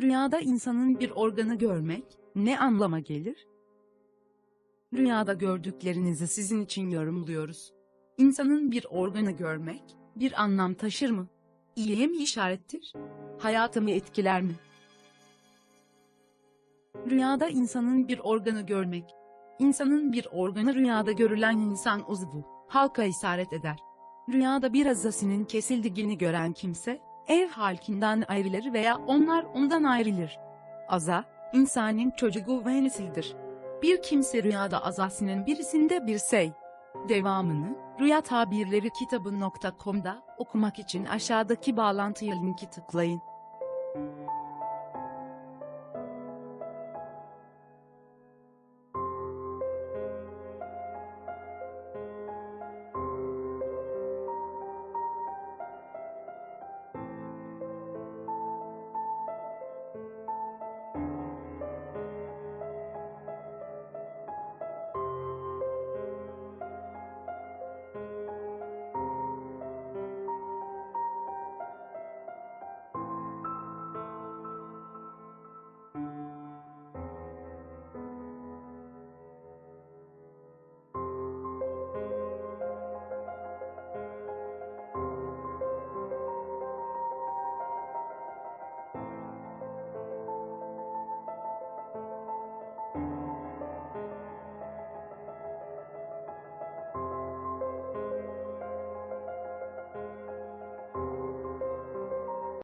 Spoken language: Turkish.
Rüyada insanın bir organı görmek ne anlama gelir? Rüyada gördüklerinizi sizin için yorumluyoruz. İnsanın bir organı görmek bir anlam taşır mı? İyiye mi işarettir? Hayatımı etkiler mi? Rüyada insanın bir organı görmek. İnsanın bir organı rüyada görülen insan uzvu, halka isaret eder. Rüyada bir azasının kesildiğini gören kimse, ev halkinden ayrılır veya onlar ondan ayrılır. Aza, insanın çocuğu ve nesildir. Bir kimse rüyada azasının birisinde bir şey. Devamını, Rüya Tabirleri kitabı.com'da okumak için aşağıdaki bağlantıya linki tıklayın.